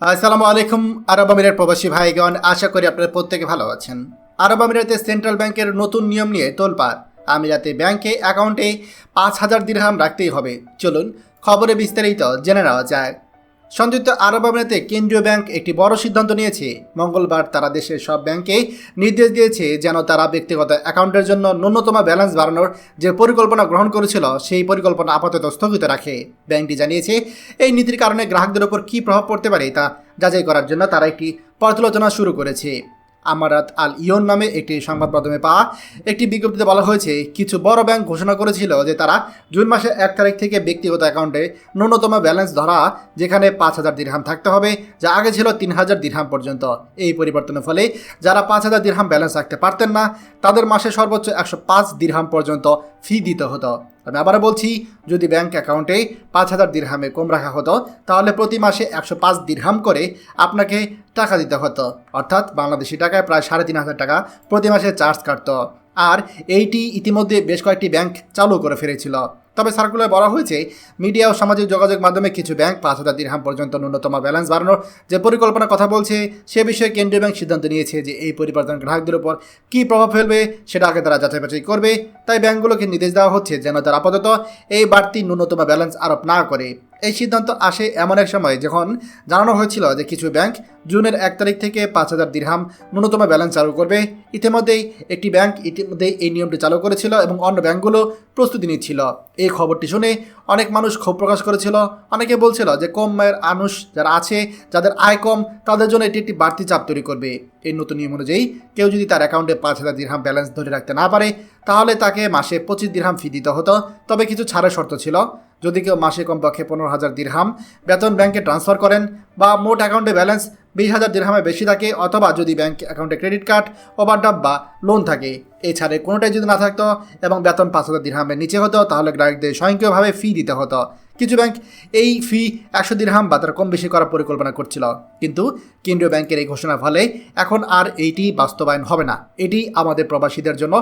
আসসালামু আলাইকুম, আরব আমিরের প্রবাসী ভাইগণ, আশা করি আপনারা প্রত্যেকে ভালো আছেন। আরব আমিরাতে সেন্ট্রাল ব্যাংকের নতুন নিয়ম নিয়ে তোলপাড়। আমিরাতে ব্যাংকে অ্যাকাউন্টে পাঁচ হাজার দিরহাম রাখতেই হবে। চলুন, খবরে বিস্তারিত জেনে নেওয়া যায় সংযুক্ত আরব আমিরাতে কেন্দ্রীয় ব্যাংক একটি বড় সিদ্ধান্ত নিয়েছে। মঙ্গলবার তারা দেশের সব ব্যাংকে নির্দেশ দিয়েছে যেন তারা ব্যক্তিগত অ্যাকাউন্টের জন্য ন্যূনতম ব্যালেন্স বাড়ানোর যে পরিকল্পনা গ্রহণ করেছিল, সেই পরিকল্পনা আপাতত স্থগিত রাখে। ব্যাংকটি জানিয়েছে, এই নীতির কারণে গ্রাহকদের ওপর কী প্রভাব পড়তে পারে তা যাচাই করার জন্য তারা একটি পর্যালোচনা শুরু করেছে। আমারাত আল ইয়ন নামে একটি সংবাদ মাধ্যমে পাওয়া একটি বিজ্ঞপ্তিতে বলা হয়েছে, কিছু বড় ব্যাংক ঘোষণা করেছিল যে তারা জুন মাসের এক তারিখ থেকে ব্যক্তিগত অ্যাকাউন্টে ন্যূনতম ব্যালেন্স ধরা যেখানে পাঁচ হাজার দিরহাম থাকতে হবে, যা আগে ছিল তিন হাজার দিরহাম পর্যন্ত। এই পরিবর্তনের ফলে যারা পাঁচ হাজার দিরহাম ব্যালেন্স রাখতে পারতেন না, তাদের মাসে সর্বোচ্চ একশো পাঁচ দিরহাম পর্যন্ত ফি দিতে হতো। আমি আবারও বলছি, যদি ব্যাংক অ্যাকাউন্টে পাঁচ হাজার দীর্হামে কম রাখা হতো, তাহলে প্রতি মাসে একশো পাঁচ দিরহাম করে আপনাকে টাকা দিতে হতো। অর্থাৎ বাংলাদেশি টাকায় প্রায় সাড়ে তিন হাজার টাকা প্রতি মাসে চার্জ কাটত। আর এইটি ইতিমধ্যে বেশ কয়েকটি ব্যাংক চালু করে ফেলেছিল। তবে সার্কুলার বলা হয়েছে, মিডিয়া ও সামাজিক যোগাযোগ মাধ্যমে কিছু ব্যাংক পাঁচ হাজার দিরহাম পর্যন্ত ন্যূনতম ব্যালেন্স বাড়ানোর যে পরিকল্পনার কথা বলছে, সে বিষয়ে কেন্দ্রীয় ব্যাংক সিদ্ধান্ত নিয়েছে যে এই পরিবর্তন গ্রাহকদের উপর কী প্রভাব ফেলবে, সেটা আগে তারা যাচাই বাছাই করবে। তাই ব্যাংকগুলোকে নির্দেশ দেওয়া হচ্ছে যেন তারা আপাতত এই বাড়তি ন্যূনতম ব্যালেন্স আরোপ না করে। এই সিদ্ধান্ত আসে এমন এক সময় যখন জানানো হয়েছিল যে কিছু ব্যাংক জুনের এক তারিখ থেকে পাঁচ হাজার দিরহাম ন্যূনতম ব্যালেন্স চালু করবে। ইতিমধ্যেই একটি ব্যাংক ইতিমধ্যেই এই নিয়মটি চালু করেছিল এবং অন্য ব্যাংকগুলো প্রস্তুতি নিচ্ছিল। এই খবরটি শুনে অনেক মানুষ ক্ষোভ প্রকাশ করেছিল। অনেকে বলছিল যে কম আয়ের মানুষ যারা আছে, যাদের আয় কম, তাদের জন্য এটি একটি বাড়তি চাপ তৈরি করবে। এই নতুন নিয়ম অনুযায়ী কেউ যদি তার অ্যাকাউন্টে পাঁচ হাজার দিরহাম ব্যালেন্স ধরে রাখতে না পারে, তাহলে তাকে মাসে পঁচিশ দিরহাম ফি দিতে হতো। তবে কিছু ছাড়ের শর্ত ছিল। যদি কেউ মাসে কমপক্ষে পনেরো হাজার দিরহাম বেতন ব্যাংকে ট্রান্সফার করেন বা মোট অ্যাকাউন্টে ব্যালেন্স বিশ হাজার দিরহামে বেশি থাকে অথবা যদি ব্যাংক অ্যাকাউন্টে ক্রেডিট কার্ড ওভারড্রাফট বা লোন থাকে, এছাড়া কোনোটাই যদি না থাকতো এবং বেতন পাঁচ হাজার দিরহামের নিচে হতো, তাহলে গ্রাহকদের স্বয়ংক্রিয়ভাবে ফি দিতে হতো। কিছু ব্যাংক এই ফি একশো দিরহাম বা তার কম বেশি করার পরিকল্পনা করছিল। কিন্তু কেন্দ্রীয় ব্যাংকের এই ঘোষণার ফলে এখন আর এইটি বাস্তবায়ন হবে না। এটি আমাদের প্রবাসীদের জন্য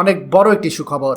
অনেক বড় একটি সুখবর।